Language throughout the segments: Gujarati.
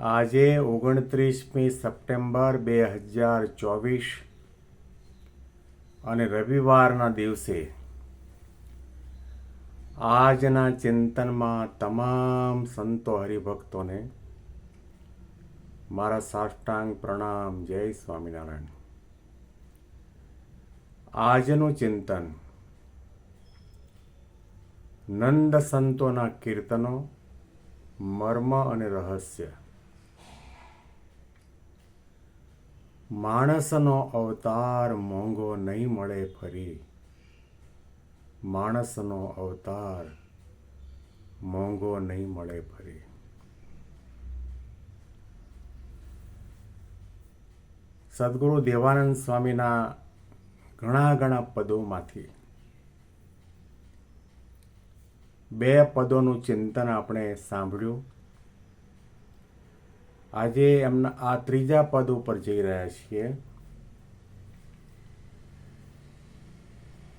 આજે ઓગણત્રીસમી સપ્ટેમ્બર બે હજાર ચોવીસ અને રવિવારના દિવસે આજના ચિંતનમાં તમામ સંતો હરિભક્તોને મારા સાષ્ટાંગ પ્રણામ, જય સ્વામિનારાયણ. આજનું ચિંતન નંદ સંતોના કીર્તનો, મર્મ અને રહસ્ય માણસનો અવતાર મોંઘો નહીં મળે ફરી. માણસનો અવતાર મોંઘો નહીં મળે ફરી. સદગુરુ દેવાનંદ સ્વામીના ઘણા ઘણા પદોમાંથી બે પદોનું ચિંતન આપણે સાંભળ્યું. આજે એમના આ ત્રીજા પદ ઉપર જઈ રહ્યા છીએ.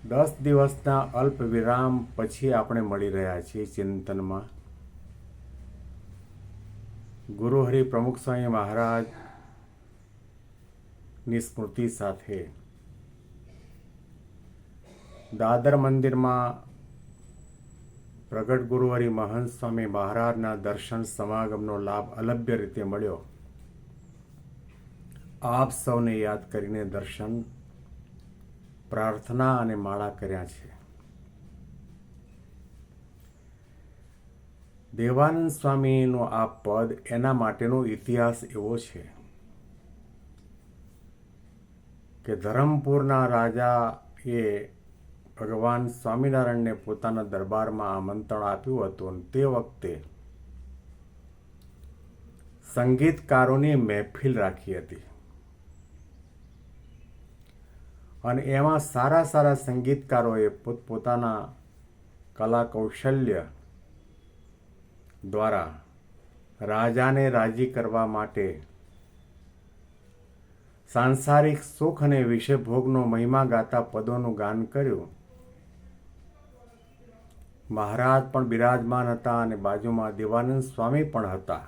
દસ દિવસના અલ્પ વિરામ પછી આપણે મળી રહ્યા છીએ ચિંતનમાં. ગુરુ હરિ પ્રમુખ સ્વામી મહારાજની સ્મૃતિ સાથે દાદર મંદિરમાં પ્રગટ ગુરુવારી મહંત સ્વામી મહારાજના દર્શન સમાગમનો લાભ અલભ્ય રીતે મળ્યો. આપ સૌને યાદ કરીને દર્શન, પ્રાર્થના અને માળા કર્યા છે. દેવાનંદ સ્વામીનો આ પદ એના માટેનો ઇતિહાસ એવો છે કે ધરમપુરના રાજા એ ભગવાન સ્વામિનારાયણને પોતાના દરબારમાં આમંત્રણ આપ્યું હતું તે વખતે સંગીતકારોની મહેફિલ રાખી હતી. અને એમાં સારા સારા સંગીતકારોએ પોતપોતાના કલા કૌશલ્ય દ્વારા રાજાને રાજી કરવા માટે સાંસારિક સુખ અને વિષય ભોગનો મહિમા ગાતા પદોનું ગાન કર્યું. મહારાજ પણ બિરાજમાન હતા અને બાજુમાં દેવાનંદ સ્વામી પણ હતા.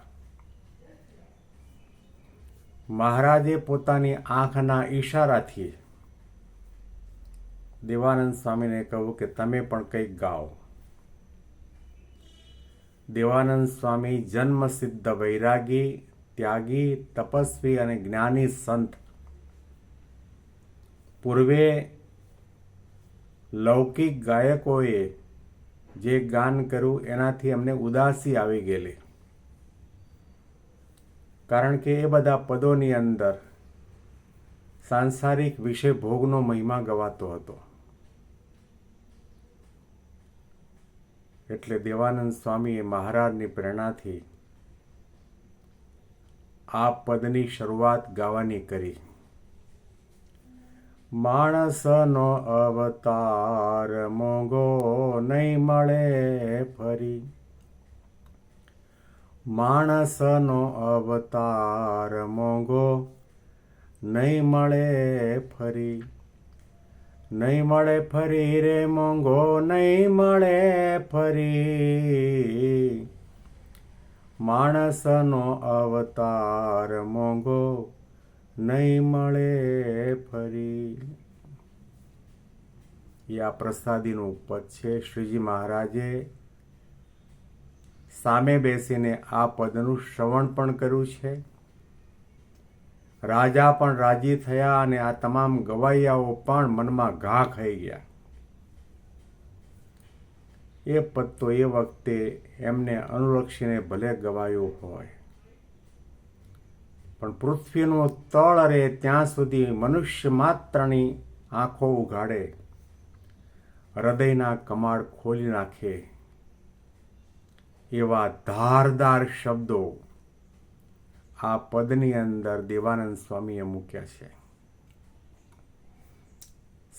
મહારાજે પોતાની આંખના ઈશારાથી દેવાનંદ સ્વામીને કહ્યું કે તમે પણ કંઈક ગાઓ. દેવાનંદ સ્વામી જન્મ સિદ્ધ વૈરાગી, ત્યાગી, તપસ્વી અને જ્ઞાની સંત. પૂર્વે લૌકિક ગાયકોએ જે ગાન કર્યું એનાથી અમને ઉદાસી આવી ગયેલી. કારણ કે એ બધા પદોની અંદર સાંસારિક વિષય ભોગનો મહિમા ગવાતો હતો. એટલે દેવાનંદ સ્વામીએ મહારાજની પ્રેરણાથી આ પદની શરૂઆત ગાવાની કરી. માણસનો અવતાર મોંઘો નહીં મળે ફરી. માણસનો અવતાર મોંઘો નહીં મળે ફરી. નહીં મળે ફરી રે મોંઘો નહીં મળે ફરી. માણસનો અવતાર મોંઘો નહીં મળે ફરી. એ આ પ્રસાદીનું પદ છે. શ્રીજી મહારાજે સામે બેસીને આ પદનું શ્રવણ પણ કર્યું છે. રાજા પણ રાજી થયા અને આ તમામ ગવાઈયાઓ પણ મનમાં ઘા ખાઈ ગયા. એ પદ તો એ વખતે એમને અનુલક્ષીને ભલે ગવાયું હોય. પણ પૃથ્વીનું તળ અરે ત્યાં સુધી મનુષ્ય માત્રની આંખો ઉઘાડે. હૃદયના કમાડ ખોલી નાખે. એવા ધારદાર શબ્દો આ પદની અંદર દેવાનંદ સ્વામીએ મૂક્યા છે.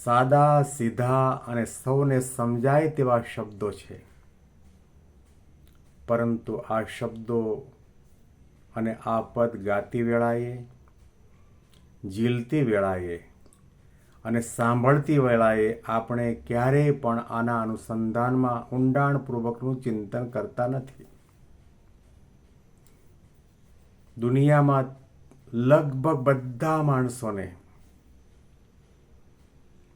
સાદા, સીધા અને સૌને સમજાય તેવા શબ્દો છે. પરંતુ આ શબ્દો અને આ પદ ગાતી વેળાએ, ઝીલતી વેળાએ અને સાંભળતી વેળાએ આપણે ક્યારેય પણ આના અનુસંધાનમાં ઊંડાણપૂર્વકનું ચિંતન કરતા નથી. દુનિયામાં લગભગ બધા માણસોને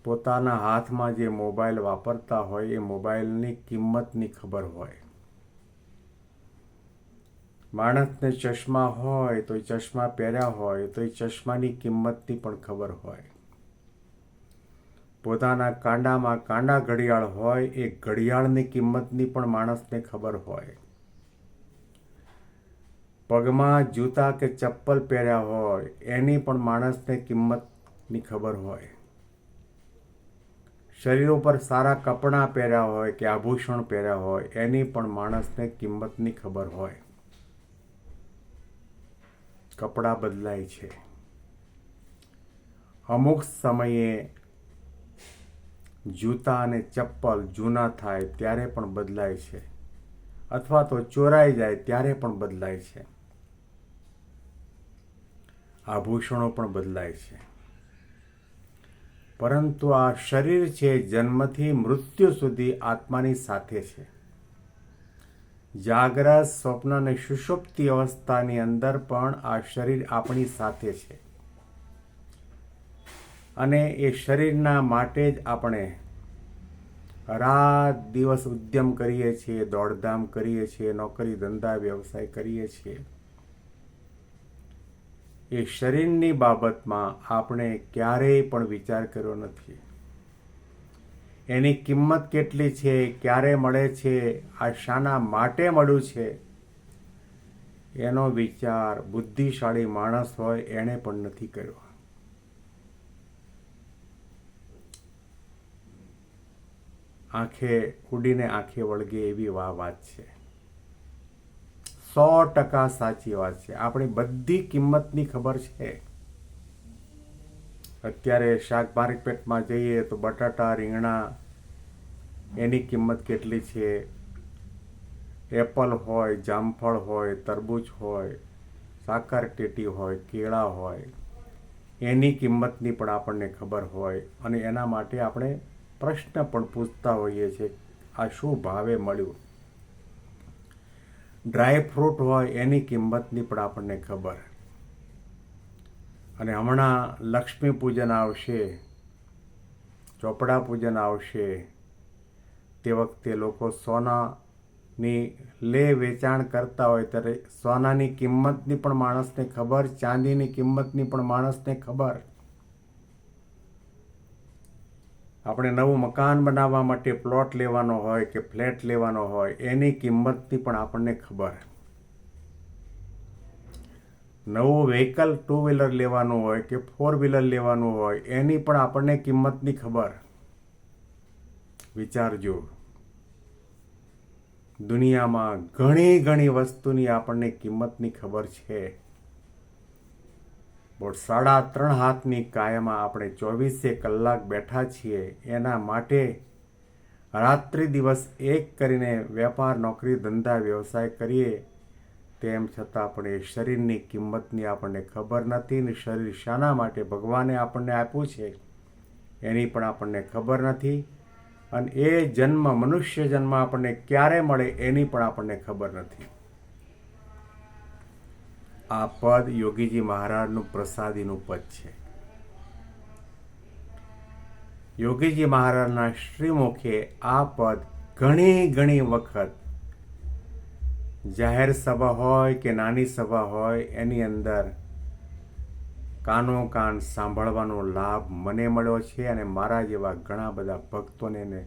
પોતાના હાથમાં જે મોબાઈલ વાપરતા હોય, એ મોબાઈલની કિંમતની ખબર હોય. માણસને ચશ્મા હોય તો ચશ્મા પહેર્યા હોય, તો એ ચશ્માની કિંમતની પણ ખબર હોય. પોતાના કાંડામાં કાંડા ઘડિયાળ હોય, એ ઘડિયાળની કિંમતની પણ માણસને ખબર હોય. પગમાં જૂતા કે ચપ્પલ પહેર્યા હોય, એની પણ માણસને કિંમતની ખબર હોય. શરીર ઉપર સારા કપડાં પહેર્યા હોય કે આભૂષણ પહેર્યા હોય, એની પણ માણસને કિંમતની ખબર હોય. કપડાં બદલાય છે. અમુક સમયે જૂતા અને ચપ્પલ જૂના થાય ત્યારે પણ બદલાય છે, અથવા તો ચોરાઈ જાય ત્યારે પણ બદલાય છે. આભૂષણો પણ બદલાય છે. પરંતુ આ શરીર છે જન્મથી મૃત્યુ સુધી આત્માની સાથે છે. જાગ્રત સ્વપ્ન અને સુષુપ્તિ અવસ્થાની અંદર પણ આ શરીર આપણી સાથે છે. અને એ શરીરના માટે જ આપણે રાત દિવસ ઉદ્યમ કરીએ છીએ, દોડધામ કરીએ છીએ, નોકરી, ધંધા, વ્યવસાય કરીએ છીએ. એ શરીરની બાબતમાં આપણે ક્યારેય પણ વિચાર કર્યો નથી. એની કિંમત કેટલી છે, ક્યારે મળે છે, આ શાના માટે મળ્યું છે? એનો વિચાર બુદ્ધિશાળી માણસ હોય એણે પણ નથી કર્યો. આંખે ઉડીને આંખે વળગે એવી વા વાત છે. સો ટકા સાચી વાત છે. આપણી બધી કિંમતની ખબર છે. અત્યારે શાક માર્કેટમાં જઈએ તો બટાટા, રીંગણા, એની કિંમત કેટલી છે? એપલ હોય, જામફળ હોય, તરબૂચ હોય, સાકર ટેટી હોય, કેળા હોય, એની કિંમતની પણ આપણને ખબર હોય અને એના માટે આપણે પ્રશ્ન પણ પૂછતા હોઈએ છીએ, આ શું ભાવે મળ્યું? ડ્રાય ફ્રૂટ હોય, એની કિંમતની પણ આપણને ખબર. અને હમણાં લક્ષ્મી પૂજન આવશે, ચોપડા પૂજન આવશે, તે વખતે લોકો સોનાની લે વેચાણ કરતા હોય, ત્યારે સોનાની કિંમતની પણ માણસને ખબર, ચાંદીની કિંમતની પણ માણસને ખબર. આપણે નવું મકાન બનાવવા માટે પ્લોટ લેવાનો હોય કે ફ્લેટ લેવાનો હોય, એની કિંમતની પણ આપણને ખબર. નવું વ્હીકલ ટુ વ્હીલર લેવાનું હોય કે ફોર વ્હીલર લેવાનું હોય, એની પણ આપણને કિંમતની ખબર. વિચારજો. દુનિયામાં ઘણી ઘણી વસ્તુની આપણને કિંમતની ખબર છે. બોટ સાડા ત્રણ હાથની કાયમાં આપણે ચોવીસે કલાક બેઠા છીએ. એના માટે રાત્રિ દિવસ એક કરીને વેપાર, નોકરી, ધંધા, વ્યવસાય કરીએ. તેમ છતાં પણ એ શરીરની કિંમતની આપણને ખબર નથી ને શરીર શાના માટે ભગવાને આપણને આપ્યું છે, એની પણ આપણને ખબર નથી. અને એ જન્મ, મનુષ્ય જન્મ આપણને ક્યારે મળે એની પણ આપણને ખબર નથી. આ પદ યોગીજી મહારાજનું પ્રસાદીનું પદ છે. યોગીજી મહારાજના શ્રીમુખે આ પદ ઘણી ઘણી વખત જાહેર સભા હોય કે નાની સભા હોય, એની અંદર કાનો કાન સાંભળવાનો લાભ મને મળ્યો છે અને મારા જેવા ઘણા બધા ભક્તોને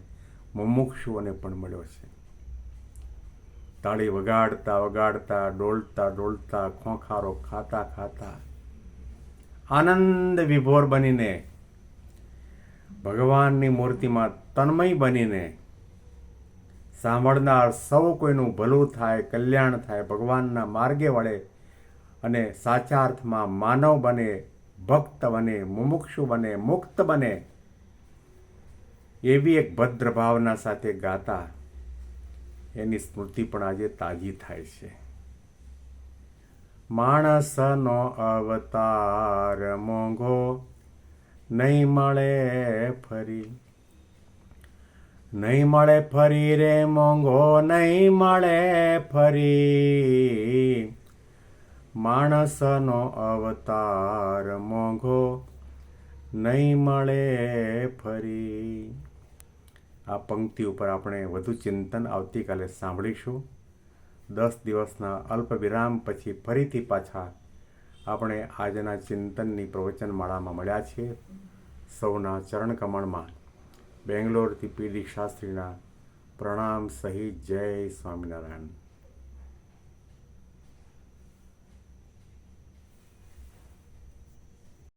મુમુક્ષુઓને પણ મળ્યો છે. તાળી વગાડતા વગાડતા, ડોલતા ડોલતા, ખોખારો ખાતા ખાતા આનંદ વિભોર બનીને ભગવાનની મૂર્તિમાં તન્મય બનીને સાંભળનાર સૌ કોઈનું ભલું થાય, કલ્યાણ થાય, ભગવાનના માર્ગે વળે અને સાચા અર્થમાં માનવ બને, ભક્ત બને, મુમુક્ષુ બને, મુક્ત બને એવી એક ભદ્ર ભાવના સાથે ગાતા એની સ્મૃતિ પણ આજે તાજી થાય છે. માણસનો અવતાર મોંઘો નહીં મળે ફરી. નહીં મળે ફરી રે મોંઘો, નહીં મળે ફરી. માણસનો અવતાર મોંઘો, નહીં મળે ફરી. આ પંક્તિ ઉપર આપણે વધુ ચિંતન આવતીકાલે સાંભળીશું. દસ દિવસના અલ્પ વિરામ પછી ફરીથી પાછા આપણે આજના ચિંતનની પ્રવચનમાળામાં મળ્યા છીએ. સૌના ચરણ કમળમાં બેંગ્લોરથી પીડી શાસ્ત્રીના પ્રણામ સહિત જય સ્વામિનારાયણ.